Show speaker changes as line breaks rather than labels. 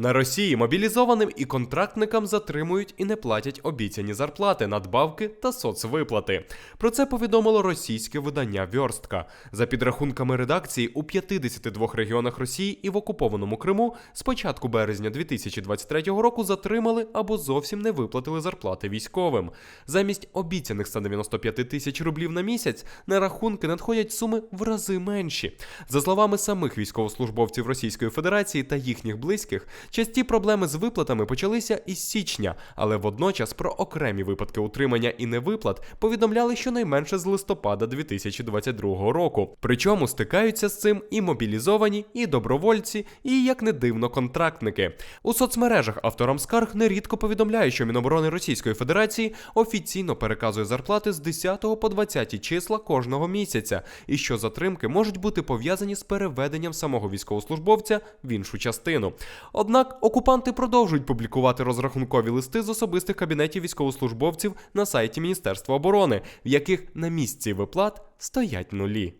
На Росії мобілізованим і контрактникам затримують і не платять обіцяні зарплати, надбавки та соцвиплати. Про це повідомило російське видання Вьорстка. За підрахунками редакції, у 52 регіонах Росії і в окупованому Криму з початку березня 2023 року затримали або зовсім не виплатили зарплати військовим. Замість обіцяних 195 тисяч рублів на місяць на рахунки надходять суми в рази менші. За словами самих військовослужбовців Російської Федерації та їхніх близьких, часті проблеми з виплатами почалися із січня, але водночас про окремі випадки утримання і невиплат повідомляли щонайменше з листопада 2022 року. Причому стикаються з цим і мобілізовані, і добровольці, і як не дивно, контрактники. У соцмережах авторам скарг нерідко повідомляють, що Міноборони Російської Федерації офіційно переказує зарплати з 10 по 20 числа кожного місяця, і що затримки можуть бути пов'язані з переведенням самого військовослужбовця в іншу частину. Однак окупанти продовжують публікувати розрахункові листи з особистих кабінетів військовослужбовців на сайті Міністерства оборони, в яких на місці виплат стоять нулі.